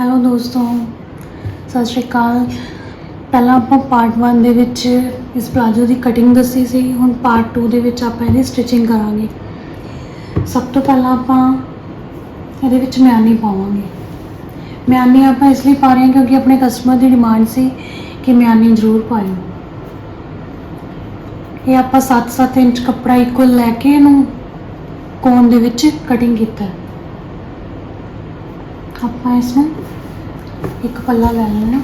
Hello ਦੋਸਤੋ, ਸਤਿ ਸ਼੍ਰੀ ਅਕਾਲ। ਪਹਿਲਾਂ ਆਪਾਂ ਪਾਰਟ 1 ਦੇ ਵਿੱਚ ਇਸ ਪਲਾਜੋ ਦੀ ਕਟਿੰਗ ਦੱਸੀ ਸੀ, ਹੁਣ ਪਾਰਟ 2 ਦੇ ਵਿੱਚ ਆਪਾਂ ਇਹਦੀ ਸਟਿਚਿੰਗ ਕਰਾਂਗੇ। ਸਭ ਤੋਂ ਪਹਿਲਾਂ ਆਪਾਂ ਇਹਦੇ ਵਿੱਚ ਮਿਆਨੀ ਪਾਵਾਂਗੇ। ਮਿਆਨੀ ਆਪਾਂ ਇਸ ਲਈ ਪਾ ਰਹੇ ਹਾਂ ਕਿਉਂਕਿ ਆਪਣੇ ਕਸਟਮਰ ਦੀ ਡਿਮਾਂਡ ਸੀ ਕਿ ਮਿਆਨੀ ਜ਼ਰੂਰ ਪਾਇਓ। ਇਹ ਆਪਾਂ 7-7 ਇੰਚ ਕੱਪੜਾ ਇਕੁਅਲ ਲੈ ਕੇ ਇਹਨੂੰ ਕੋਨ ਦੇ ਵਿੱਚ ਕਟਿੰਗ ਕੀਤਾ ਹੈ। ਆਪਾਂ ਇਸ ਨੂੰ ਇੱਕ ਪੱਲਾ ਲੈ ਲੈਣਾ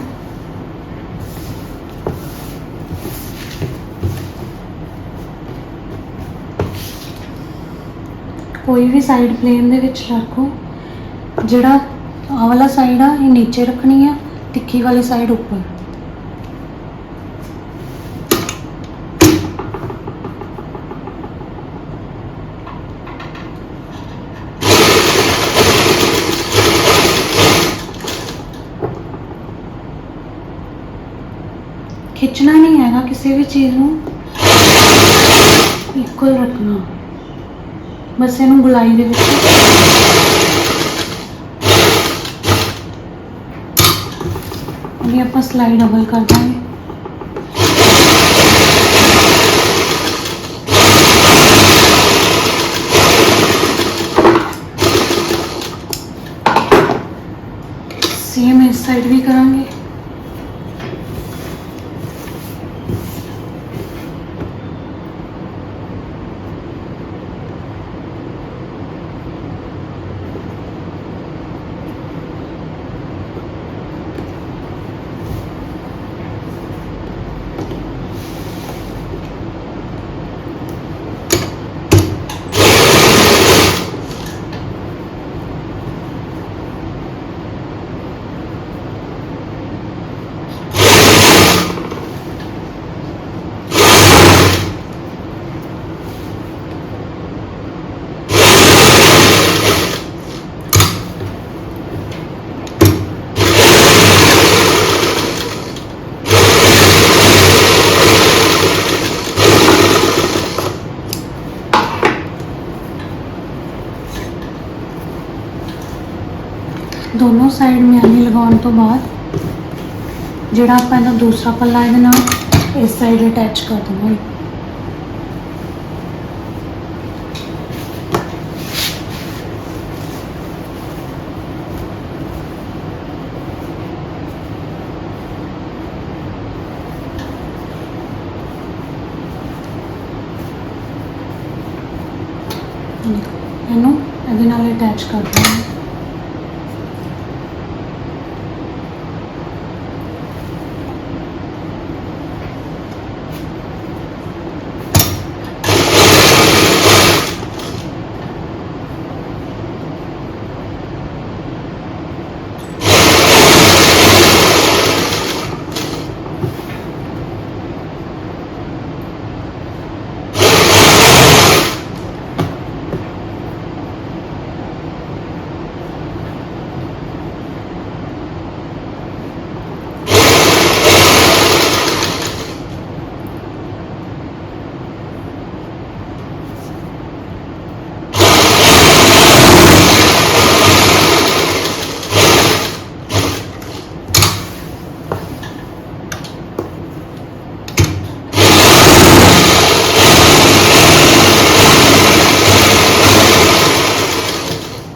ਕੋਈ ਵੀ ਸਾਈਡ ਪਲੇਨ ਦੇ ਵਿੱਚ ਰੱਖੋ। ਜਿਹੜਾ ਆਹ ਵਾਲਾ ਸਾਈਡ ਆ, ਇਹ ਨੀਚੇ ਰੱਖਣੀ ਆ, ਤਿੱਖੀ ਵਾਲੀ ਸਾਈਡ ਉੱਪਰ ਖਿੱਚਣਾ ਨਹੀਂ ਹੈਗਾ ਕਿਸੇ ਵੀ ਚੀਜ਼ ਨੂੰ ਇਕੁਅਲ ਰੱਖਣਾ ਬਸ ਇਹਨੂੰ ਗੁਲਾਈ ਦੇ ਵਿੱਚ ਅभी ਆਪਾਂ ਸਲਾਈ ਡਬਲ ਕਰ ਦਾਂਗੇ ਸੇਮ ਇਸ ਸਾਈਡ ਵੀ ਕਰਾਂਗੇ ਦੋਨੋਂ ਸਾਈਡ ਮਿਆਨੀ ਲਗਾਉਣ ਤੋਂ ਬਾਅਦ ਜਿਹੜਾ ਆਪਾਂ ਇਹਦਾ ਦੂਸਰਾ ਪੱਲਾ ਇਹਦੇ ਨਾਲ ਇਸ ਸਾਈਡ ਅਟੈਚ ਕਰ ਦਵਾਂਗੇ ਇਹਨੂੰ ਇਹਦੇ ਨਾਲ ਅਟੈਚ ਕਰ ਦਵਾਂਗੇ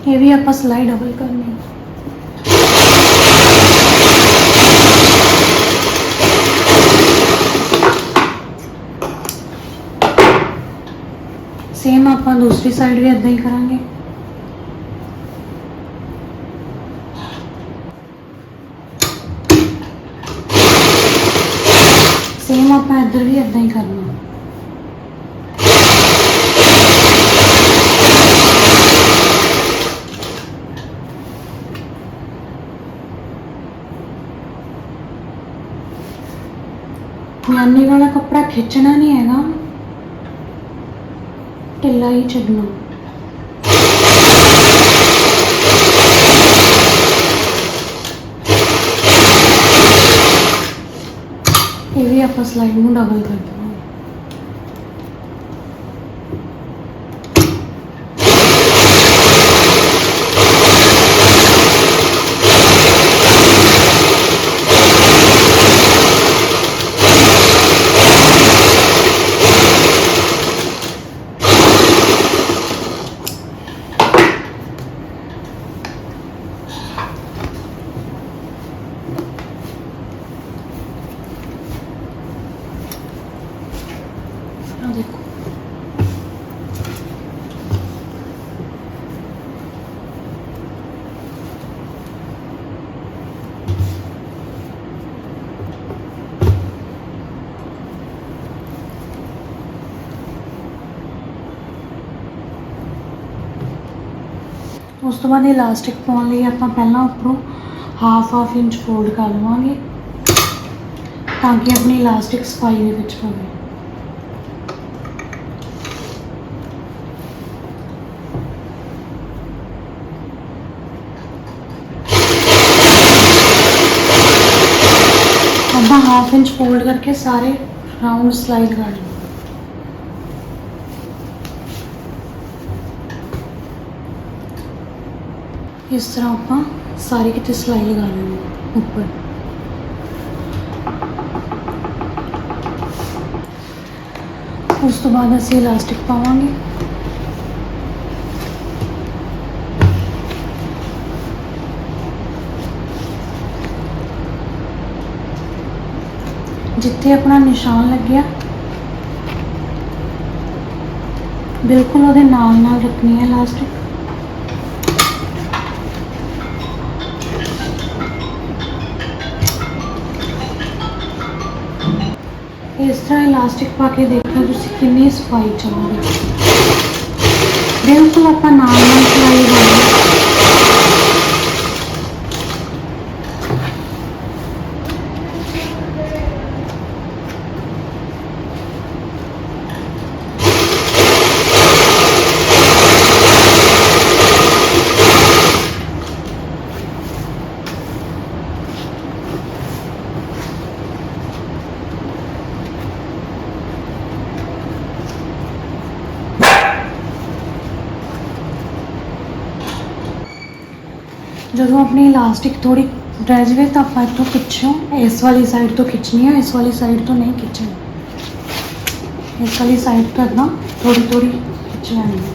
ਇਹ ਵੀ ਆਪਾਂ ਸਲਾਈ ਡਬਲ ਕਰਨੀ ਹੈ ਸੇਮ ਆਪਾਂ ਦੂਸਰੀ ਸਾਈਡ ਵੀ ਇਦਾਂ ਹੀ ਕਰਾਂਗੇ। ਸੇਮ ਆਪਾਂ ਇੱਧਰ ਵੀ ਇਦਾਂ ਹੀ ਕਰਨਾ। ਮਿਆਨੀ ਵਾਲਾ ਕੱਪੜਾ ਖਿੱਚਣਾ ਨਹੀਂ ਹੈਗਾ। ਢਿੱਲਾ ਹੀ ਛੱਡਣਾ ਇਹ ਵੀ ਆਪਾਂ ਸਲਾਈਡ ਨੂੰ ਡਬਲ ਕਰ ਦਵਾਂਗੇ ਉਸ ਤੋਂ ਬਾਅਦ ਇਲਾਸਟਿਕ ਪਾਉਣ ਲਈ ਆਪਾਂ ਪਹਿਲਾਂ ਉੱਪਰੋਂ ਹਾਫ ਹਾਫ ਇੰਚ ਫੋਲਡ ਕਰ ਲਵਾਂਗੇ ਤਾਂ ਕਿ ਆਪਣੀ ਇਲਾਸਟਿਕ ਸਫ਼ਾਈ ਦੇ ਵਿੱਚ ਪਵੇ ਆਪਾਂ ਹਾਫ ਇੰਚ ਫੋਲਡ ਕਰਕੇ ਸਾਰੇ ਰਾਉਂਡ ਸਲਾਈਡ ਕਰ ਲਵਾਂਗੇ ਇਸ ਤਰ੍ਹਾਂ ਆਪਾਂ ਸਾਰੇ ਕਿਤੇ ਸਲਾਈ ਲਗਾ ਲੈਣੀ ਉੱਪਰ। ਉਸ ਤੋਂ ਬਾਅਦ ਅਸੀਂ ਇਲਾਸਟਿਕ ਪਾਵਾਂਗੇ। ਜਿੱਥੇ ਆਪਣਾ ਨਿਸ਼ਾਨ ਲੱਗਿਆ, ਬਿਲਕੁਲ ਉਹਦੇ ਨਾਲ ਨਾਲ ਰੱਖਣੀ ਹੈ ਇਲਾਸਟਿਕ ਇਸ ਤਰ੍ਹਾਂ ਇਲਾਸਟਿਕ ਪਾ ਕੇ ਦੇਖੋ ਤੁਸੀਂ ਕਿੰਨੀ ਸਫ਼ਾਈ ਚਾਹੋਗੇ ਬਿਲਕੁਲ ਆਪਾਂ ਨਾਲ ਨਾਲ ਸਲਾਈ ਲਗਾਉਣੀ ਜਦੋਂ ਆਪਣੀ ਇਲਾਸਟਿਕ ਥੋੜੀ ਰਹਿ ਜਾਵੇ ਤਾਂ ਆਪਾਂ ਇੱਥੋਂ ਪਿੱਛੋਂ ਇਸ ਵਾਲੀ ਸਾਈਡ ਤੋਂ ਖਿੱਚਣੀ ਹੈ ਇਸ ਵਾਲੀ ਸਾਈਡ ਤੋਂ ਨਹੀਂ ਖਿੱਚਣੀ। ਇਸ ਵਾਲੀ ਸਾਈਡ ਤੋਂ ਇਦਾਂ ਥੋੜੀ ਥੋੜੀ ਖਿੱਚ ਲੈਣੀ। ਹੈ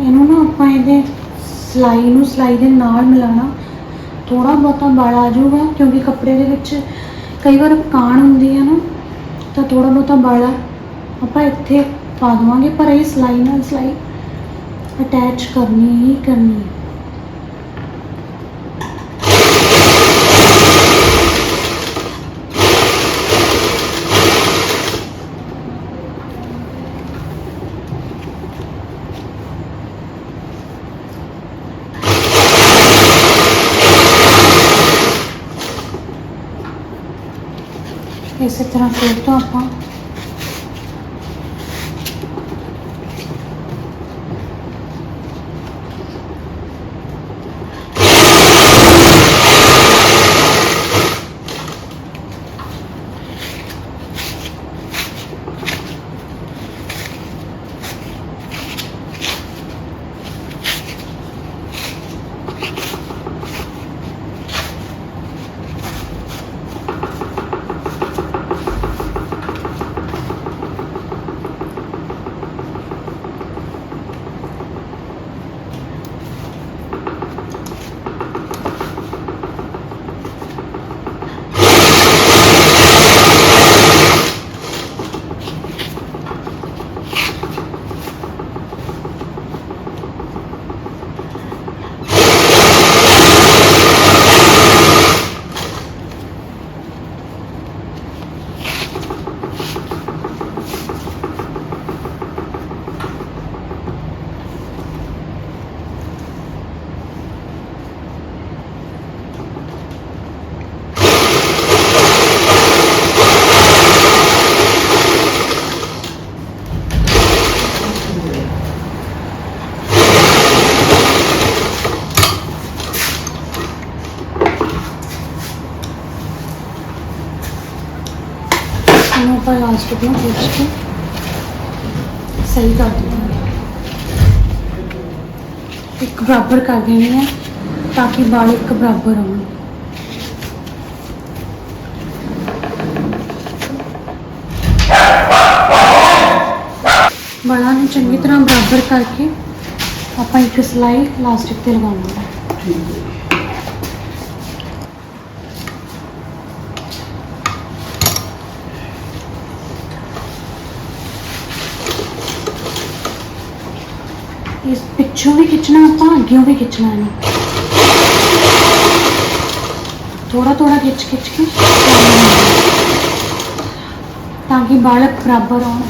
ਇਹਨੂੰ ਨਾ ਆਪਾਂ ਇਹਦੇ ਸਲਾਈ ਨੂੰ ਸਲਾਈ ਦੇ ਨਾਲ ਮਿਲਾਣਾ ਥੋੜਾ ਬਹੁਤਾ ਬਲ ਆ ਜਾਊਗਾ, ਕਿਉਂਕਿ ਕੱਪੜੇ ਦੇ ਵਿੱਚ ਕਈ ਵਾਰ ਕਾਣ ਹੁੰਦੀ ਹੈ ਨਾ, ਤਾਂ ਥੋੜਾ ਬਹੁਤਾ ਬਲ ਆਪਾਂ ਇੱਥੇ ਪਾ ਦੇਵਾਂਗੇ, ਪਰ ਇਹ ਸਲਾਈ ਨਾਲ ਸਲਾਈ ਅਟੈਚ ਕਰਨੀ ਹੀ ਕਰਨੀ ਹੈ ਇਸੇ ਤਰ੍ਹਾਂ ਫਿਰ ਤੋਂ ਆਪਾਂ ਇਹਨੂੰ ਆਪਾਂ ਇਲਾਸਟਿਕ ਨੂੰ ਖਿੱਚ ਕੇ ਸਹੀ ਕਰ ਦਿੰਦੇ ਇੱਕ ਬਰਾਬਰ ਕਰ ਦੇਣੀ ਹੈ ਤਾਂ ਕਿ ਵਾਲ ਇੱਕ ਬਰਾਬਰ ਹੋਣ। ਨੂੰ ਚੰਗੀ ਤਰ੍ਹਾਂ ਬਰਾਬਰ ਕਰਕੇ ਆਪਾਂ ਇੱਕ ਸਲਾਈ ਇਲਾਸਟਿਕ ਤੇ ਲਗਾਉਣੀ ਹੈ। ਇਸ ਪਿੱਛੋਂ ਵੀ ਖਿੱਚਣਾ, ਆਪਾਂ ਅੱਗਿਓਂ ਵੀ ਖਿੱਚਣਾ ਹੈ ਥੋੜਾ ਥੋੜਾ ਖਿੱਚ ਖਿੱਚ ਕੇ ਤਾਂ ਕਿ ਬਾਲਕ ਬਰਾਬਰ ਹੋਣ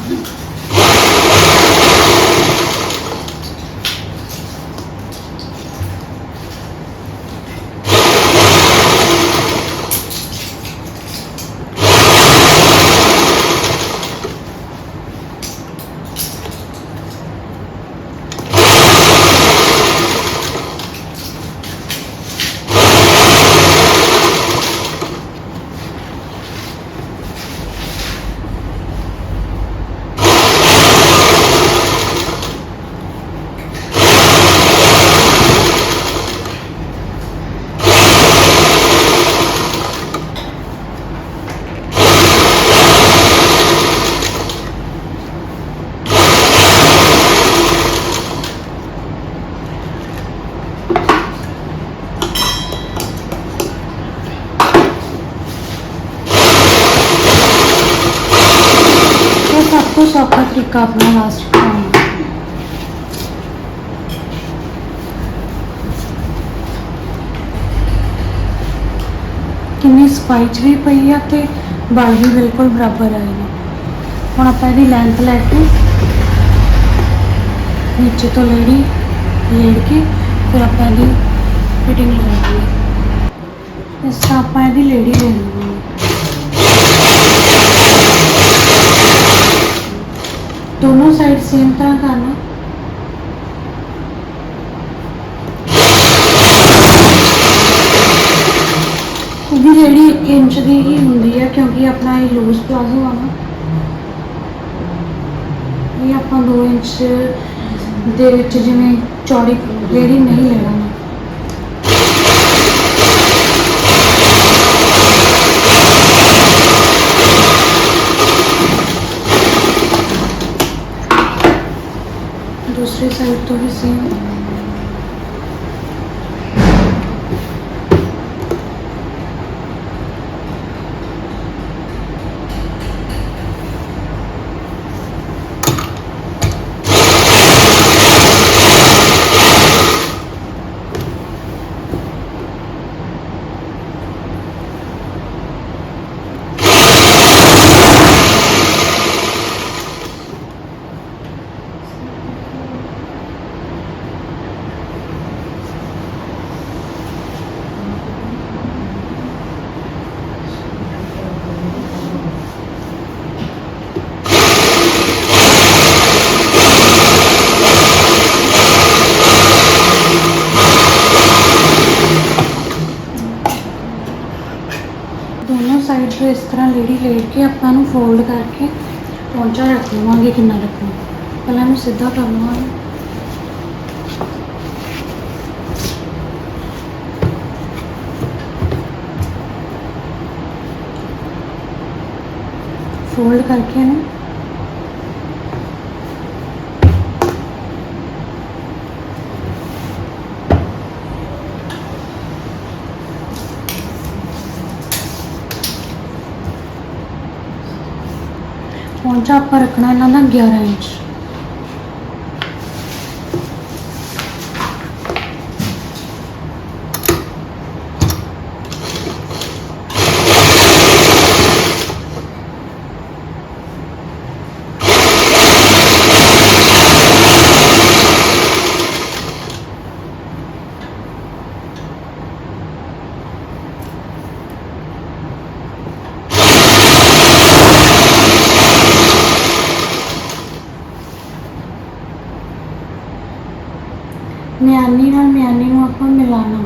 ਸੌਖਾ ਤਰੀਕਾ ਆਪਣਾ ਲਾਸਟ ਕਰਾਉਣ ਕਿੰਨੀ ਸਪਾਈਚ ਵੀ ਪਈ ਆ ਤੇ ਬਾਲ ਵੀ ਬਿਲਕੁਲ ਬਰਾਬਰ ਆਈ ਨੇ ਹੁਣ ਆਪਾਂ ਇਹਦੀ ਲੈਂਥ ਲੈ ਕੇ ਨੀਚੇ ਤੋਂ ਲੇੜੀ, ਲੇੜ ਕੇ ਫਿਰ ਆਪਾਂ ਇਹਦੀ ਫਿਟਿੰਗ ਲਗਾਉਣੀ ਇਸ ਤਰ੍ਹਾਂ ਆਪਾਂ ਇਹਦੀ ਲੇੜੀ ਲੈਣੀ ਲਵਾਂਗੇ दोनों साइड सेम तरह करना ਉਹਦੀ ਜਿਹੜੀ 1 ਇੰਚ ਦੀ ਹੀ ਹੁੰਦੀ ਹੈ ਕਿਉਂਕਿ ਆਪਣਾ ਇਹ ਲੂਜ਼ ਪਲਾਜ਼ੋ ਆ ਨਾ ਇਹ ਆਪਾਂ 2 ਇੰਚ ਦੇ ਵਿੱਚ ਜਿਵੇਂ ਚੌੜੀ ਜਿਹੜੀ ਨਹੀਂ ਲੈਣਾ 这算偷 ito. ਸਾਈਡ ਇਸ ਤਰ੍ਹਾਂ ਲੇਡੀ ਲੇਟ ਕੇ ਆਪਾਂ ਨੂੰ ਫੋਲਡ ਕਰਕੇ ਪੌਂਚਾ ਰੱਖ ਲਵਾਂਗੇ ਕਿੰਨਾ ਰੱਖਣਾ। ਪਹਿਲਾਂ ਇਹਨੂੰ ਸਿੱਧਾ ਕਰ ਲਵਾਂਗੇ। ਫੋਲਡ ਕਰਕੇ ਇਹਨੂੰ ਪੌਂਚਾ ਆਪਾਂ ਰੱਖਣਾ ਇਹਨਾਂ ਦਾ 11 ਇੰਚ ਮਿਆਨੀ ਨਾਲ ਮਿਆਨੀ ਨੂੰ ਆਪਾਂ ਮਿਲਾਣਾ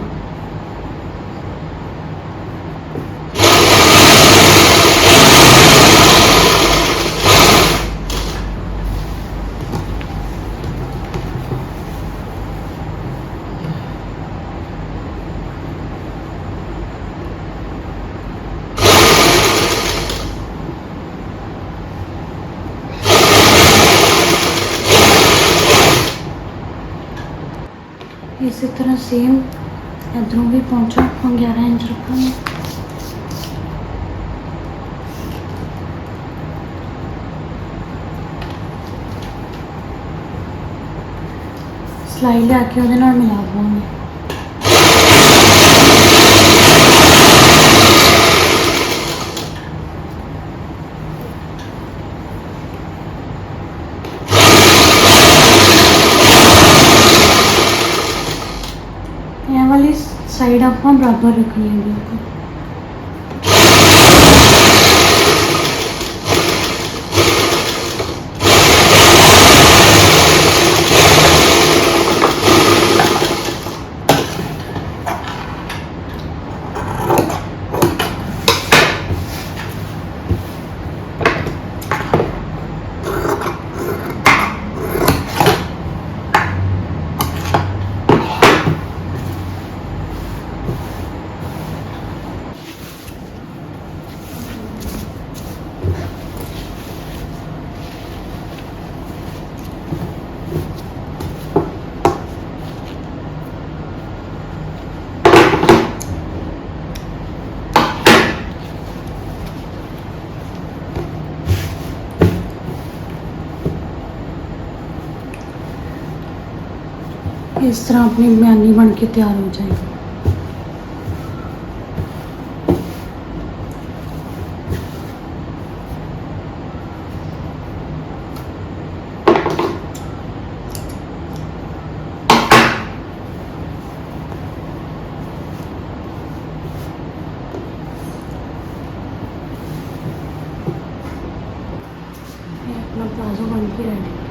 ਇਸੇ ਤਰ੍ਹਾਂ ਸੇਮ ਇਧਰੋਂ ਵੀ ਪਹੁੰਚਾ ਆਪਾਂ 11 ਇੰਚ ਰੱਖਾਂਗੇ। ਸਲਾਈ ਲਿਆ ਕੇ ਉਹਦੇ ਨਾਲ ਮਿਲਾ ਦਵਾਂਗੇ ਇਹ ਵਾਲੀ ਸਾਈਡ ਆਪਾਂ ਬਰਾਬਰ ਰੱਖਣੀ ਹੈ ਬਿਲਕੁਲ। ਇਸ ਤਰ੍ਹਾਂ ਆਪਣੀ ਮਿਆਨੀ ਬਣ ਕੇ ਤਿਆਰ ਹੋ ਜਾਏਗੀ ਇਹ ਆਪਣਾ ਪਲਾਜ਼ੋ ਬਣ ਕੇ ਰੈਡੀ